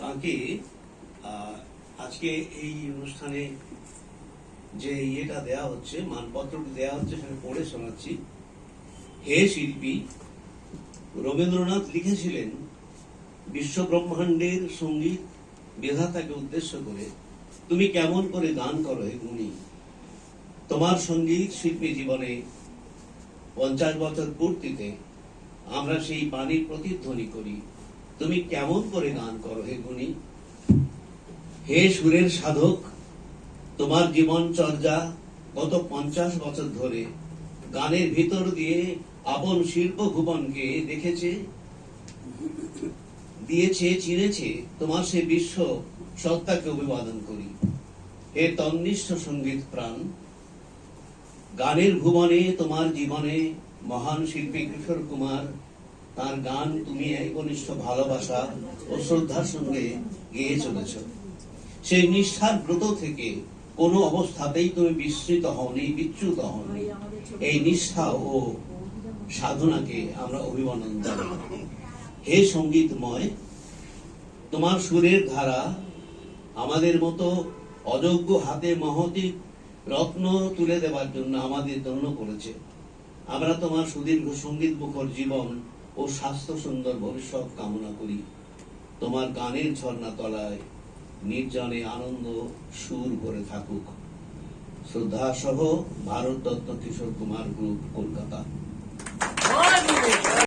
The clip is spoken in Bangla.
তাকে আজকে এই অনুষ্ঠানে যে ইয়েটা দেয়া হচ্ছে, মানপত্রটি দেয়া হচ্ছে, সেটা পড়ে শোনাচ্ছি। হে শিল্পী, রবীন্দ্রনাথ লিখেছিলেন বিশ্ব ব্রহ্মাণ্ডের সংগীত বিধাতাকে উদ্দেশ্য করে, তুমি কেমন করে গান করো হে গুণী? তোমার সংগীত শিল্পী জীবনে পঞ্চাশ বছর পূর্তিতে আমরা সেই বাণীর প্রতিধ্বনি করি। তুমি কেমন করে গান করো হে গুণী? হে সুরের সাধক, তোমার জীবন চর্যা গত পঞ্চাশ বছর ধরে গানের ভিতর দিয়ে আপন শিল্প ভুবনকে দেখেছে, দিয়েছে, চিনেছে তোমার সে বিশ্ব সত্তাকে অভিবাদন করি। হে তন্নিষ্ঠ সংগীত প্রাণ, গানের ভুবনে তোমার জীবনে মহান শিল্পী কিশোর কুমার তার গান তুমি একনিষ্ঠ ভালোবাসা ও শ্রদ্ধার সঙ্গে গেয়ে চলেছ। সেই নিষ্ঠার ব্রত থেকে কোনো অবস্থাতেই তুমি বিস্মৃত হওনি, বিচ্যুত হওনি। এই নিষ্ঠা ও সাধনাকে আমরা অভিবাদন জানাই। হে সঙ্গীতময়, তোমার সুরের ধারা আমাদের মতো অযোগ্য হাতে মহতি রত্ন তুলে দেওয়ার জন্য আমাদের দন্য করেছে আমরা তোমার সুদীর্ঘ সংগীত মুখর জীবন ও স্বাস্থ্য সুন্দর ভবিষ্যৎ কামনা করি। তোমার গানের ঝর্ণা তলায় নির্জনে আনন্দ সুর ভরে থাকুক। শ্রদ্ধা সহ ভারত দত্ত কিশোর কুমার গ্রুপ কলকাতা।